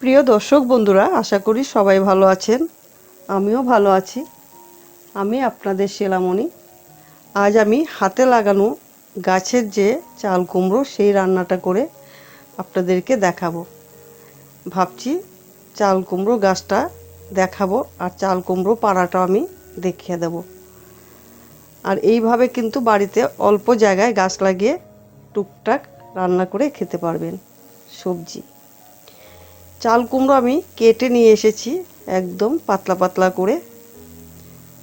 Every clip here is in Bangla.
প্রিয় দর্শক বন্ধুরা, আশা করি সবাই ভালো আছেন। আমিও ভালো আছি। আমি আপনাদের সেলামণি আজ আমি হাতে লাগানো গাছের যে চাল কুমড়ো, সেই রান্নাটা করে আপনাদেরকে দেখাবো। ভাবছি চাল কুমড়ো গাছটা দেখাবো আর চাল কুমড়ো পাড়াটা আমি দেখিয়ে দেব। আর এইভাবে কিন্তু বাড়িতে অল্প জায়গায় গাছ লাগিয়ে টুকটাক রান্না করে খেতে পারবেন সবজি। চাল কুমড়ো আমি কেটে নিয়ে এসেছি একদম পাতলা পাতলা করে।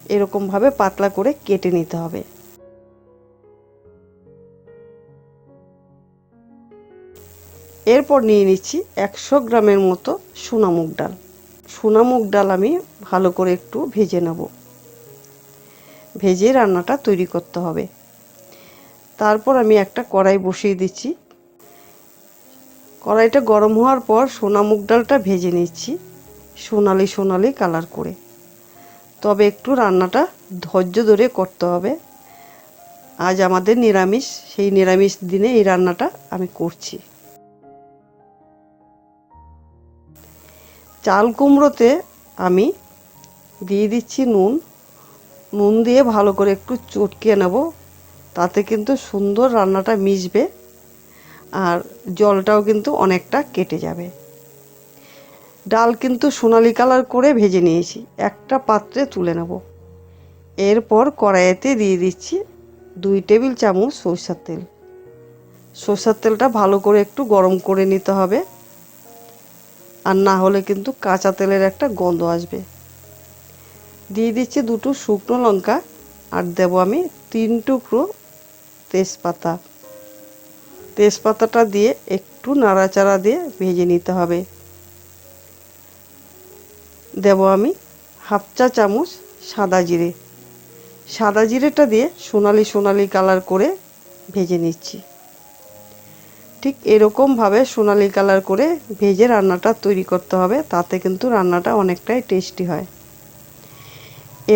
এরকমভাবে পাতলা করে কেটে নিতে হবে। এরপর নিয়ে নিচ্ছি একশো গ্রামের মতো সোনা মুগ ডাল। সোনা মুগ ডাল আমি ভালো করে একটু ভেজে নেব। ভেজে রান্নাটা তৈরি করতে হবে। তারপর আমি একটা কড়াই বসিয়ে দিচ্ছি। কড়াইটা গরম হওয়ার পর সোনা মুগ ডালটা ভেজে নিচ্ছি, সোনালি সোনালি কালার করে। তবে একটু রান্নাটা ধৈর্য ধরে করতে হবে। আজ আমাদের নিরামিষ, সেই নিরামিষ দিনে এই রান্নাটা আমি করছি। চাল কুমড়োতে আমি দিয়ে দিচ্ছি নুন। নুন দিয়ে ভালো করে একটু চটকিয়ে নেব, তাতে কিন্তু সুন্দর রান্নাটা মিশবে। আর জলটাও কিন্তু অনেকটা কেটে যাবে। ডাল কিন্তু সোনালি কালার করে ভেজে নিয়েছি, একটা পাত্রে তুলে নেব। এরপর কড়াইতে দিয়ে দিচ্ছি দুই টেবিল চামচ সরষার তেল। সরষার তেলটা ভালো করে একটু গরম করে নিতে হবে, আর না হলে কিন্তু কাঁচা তেলের একটা গন্ধ আসবে। দিয়ে দিচ্ছি দুটো শুকনো লঙ্কা, আর দেব আমি তিন টুকরো তেজপাতা। তেজপাতাটা দিয়ে একটু নাড়াচাড়া দিয়ে ভেজে নিতে হবে। দেব আমি হাফ চা চামচ সাদা জিরে। সাদা জিরেটা দিয়ে সোনালি সোনালি কালার করে ভেজে নিচ্ছি। ঠিক এরকমভাবে সোনালি কালার করে ভেজে রান্নাটা তৈরি করতে হবে, তাতে কিন্তু রান্নাটা অনেকটাই টেস্টি হয়।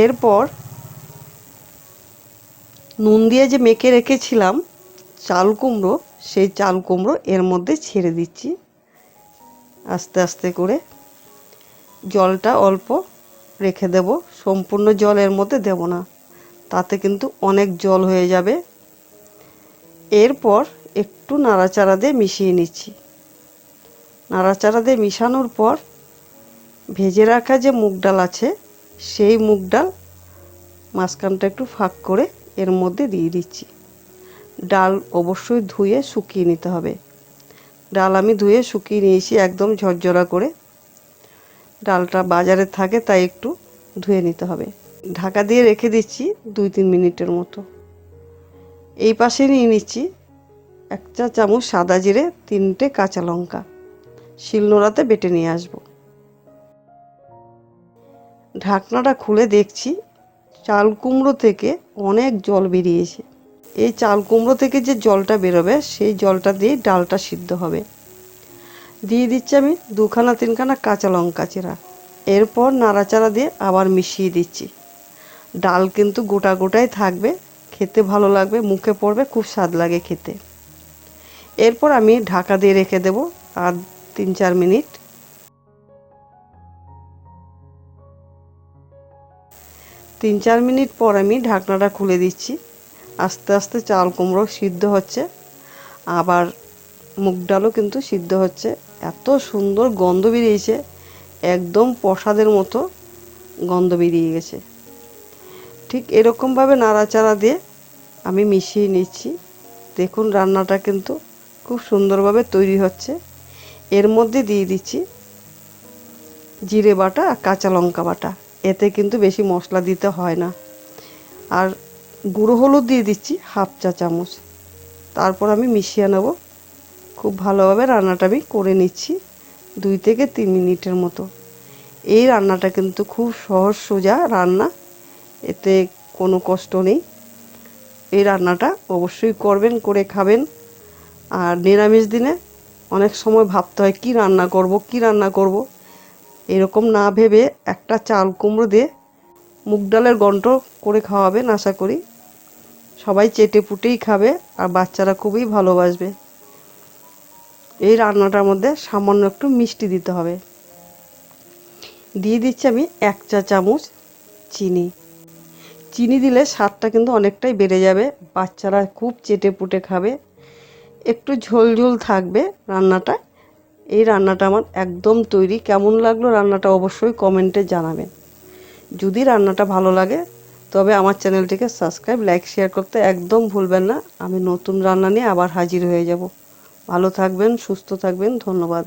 এরপর নুন দিয়ে যে মেখে রেখেছিলাম চাল কুমড়ো সেই চাল কুমড়ো এর মধ্যে ছেড়ে দিচ্ছি। আস্তে আস্তে করে জলটা অল্প রেখে দেব। সম্পূর্ণ জল এর মধ্যে দেব না। তাতে কিন্তু অনেক জল হয়ে যাবে। এরপর একটু নাড়াচাড়া দিয়ে মিশিয়ে নিচ্ছি। নাড়াচাড়া দিয়ে মিশানোর পর ভেজে রাখা যে মুগ ডাল আছে, সেই মুগ ডাল মাঝখানটা একটু ফাঁক করে এর মধ্যে দিয়ে দিচ্ছি। ডাল অবশ্যই ধুয়ে শুকিয়ে নিতে হবে। ডাল আমি ধুয়ে শুকিয়ে নিয়েছি একদম ঝরঝরা করে। ডালটা বাজারে থাকে তাই একটু ধুয়ে নিতে হবে। ঢাকা দিয়ে রেখে দিচ্ছি দুই তিন মিনিটের মতো। এই পাশে নিয়ে নিচ্ছি এক চা চামচ সাদা জিরে, তিনটে কাঁচা লঙ্কা। শিলনোড়াতে বেটে নিয়ে আসব। ঢাকনাটা খুলে দেখছি চাল কুমড়ো থেকে অনেক জল বেরিয়েছে। এই চাল কুমড়ো থেকে যে জলটা বেরোবে, সেই জলটা দিয়ে ডালটা সিদ্ধ হবে। দিয়ে দিচ্ছি আমি দুখানা, তিনখানা কাঁচা লঙ্কা চেরা। এরপর নাড়াচাড়া দিয়ে আবার মিশিয়ে দিচ্ছি। ডাল কিন্তু গোটা গোটাই থাকবে, খেতে ভালো লাগবে, মুখে পড়বে, খুব স্বাদ লাগে খেতে। এরপর আমি ঢাকা দিয়ে রেখে দেব আর তিন চার মিনিট। তিন চার মিনিট পর আমি ঢাকনাটা খুলে দিচ্ছি। আস্তে আস্তে চাল কুমড়ো সিদ্ধ হচ্ছে, আবার মুগ ডালও কিন্তু সিদ্ধ হচ্ছে। এত সুন্দর গন্ধ বেরিয়েছে, একদম প্রসাদের মতো গন্ধ বেরিয়ে গেছে। ঠিক এরকমভাবে নাড়াচাড়া দিয়ে আমি মিশিয়ে নিচ্ছি। দেখুন রান্নাটা কিন্তু খুব সুন্দরভাবে তৈরি হচ্ছে। এর মধ্যে দিয়ে দিচ্ছি জিরে বাটা আর কাঁচা লঙ্কা বাটা। এতে কিন্তু বেশি মশলা দিতে হয় না। আর গুঁড়ো হলুদ দিয়ে দিচ্ছি, হাফ চা চামচ। তারপর আমি মিশিয়ে নেব। খুব ভালোভাবে রান্নাটা আমি করে নিচ্ছি, দুই থেকে তিন মিনিটের মতো। এই রান্নাটা কিন্তু খুব সহজ, সোজা রান্না, এতে কোনো কষ্ট নেই। এই রান্নাটা অবশ্যই করবেন, করে খাবেন। আর নিরামিষ দিনে অনেক সময় ভাবতে হয়, কি রান্না করব, কি রান্না করব? এরকম না ভেবে একটা চাল কুমড়ো দিয়ে মুগ ডালের গন্ট করে খাওয়াবেন, আশা করি। সবাই চেটে পুটেই খাবে আর বাচ্চারা খুবই ভালোবাসবে। এই রান্নাটার মধ্যে সামান্য একটু মিষ্টি দিতে হবে। দিয়ে দিচ্ছি আমি এক চা চামচ চিনি। চিনি দিলে স্বাদটা কিন্তু অনেকটাই বেড়ে যাবে, বাচ্চারা খুব চেটে পুটে খাবে। একটু ঝোল ঝোল থাকবে রান্নাটা। এই রান্নাটা আমার একদম তৈরি। কেমন লাগল রান্নাটা অবশ্যই কমেন্টে জানাবেন। যদি রান্নাটা ভালো লাগে, তবে আমার চ্যানেলটিকে সাবস্ক্রাইব, লাইক, শেয়ার করতে একদম ভুলবেন না। আমি নতুন রান্না নিয়ে আবার হাজির হয়ে যাব। ভালো থাকবেন, সুস্থ থাকবেন, ধন্যবাদ।